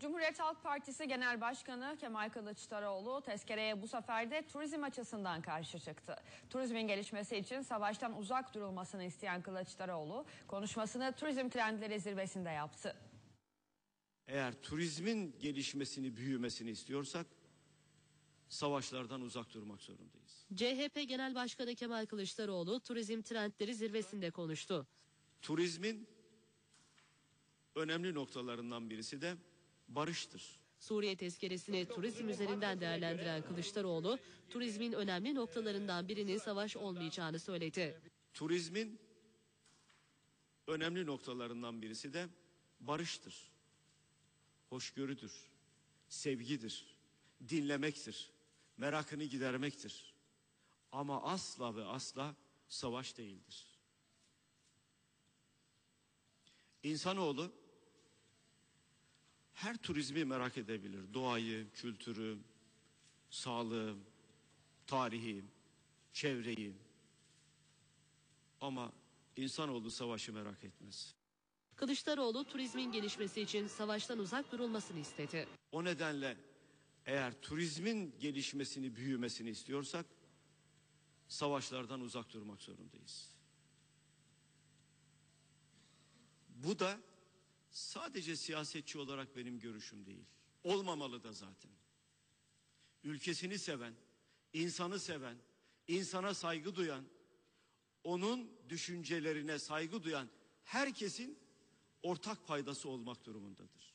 Cumhuriyet Halk Partisi Genel Başkanı Kemal Kılıçdaroğlu tezkereye bu sefer de turizm açısından karşı çıktı. Turizmin gelişmesi için savaştan uzak durulmasını isteyen Kılıçdaroğlu konuşmasını turizm trendleri zirvesinde yaptı. Eğer turizmin gelişmesini, büyümesini istiyorsak savaşlardan uzak durmak zorundayız. CHP Genel Başkanı Kemal Kılıçdaroğlu turizm trendleri zirvesinde konuştu. Turizmin önemli noktalarından birisi de barıştır. Suriye tezkeresini turizm üzerinden değerlendiren Kılıçdaroğlu, turizmin önemli noktalarından birinin savaş olmayacağını söyledi. Turizmin önemli noktalarından birisi de barıştır. Hoşgörüdür, sevgidir, dinlemektir, merakını gidermektir. Ama asla ve asla savaş değildir. İnsanoğlu her turizmi merak edebilir. Doğayı, kültürü, sağlığı, tarihi, çevreyi. Ama insanoğlu savaşı merak etmez. Kılıçdaroğlu turizmin gelişmesi için savaştan uzak durulmasını istedi. O nedenle eğer turizmin gelişmesini, büyümesini istiyorsak savaşlardan uzak durmak zorundayız. Bu da sadece siyasetçi olarak benim görüşüm değil. Olmamalı da zaten. Ülkesini seven, insanı seven, insana saygı duyan, onun düşüncelerine saygı duyan herkesin ortak paydası olmak durumundadır.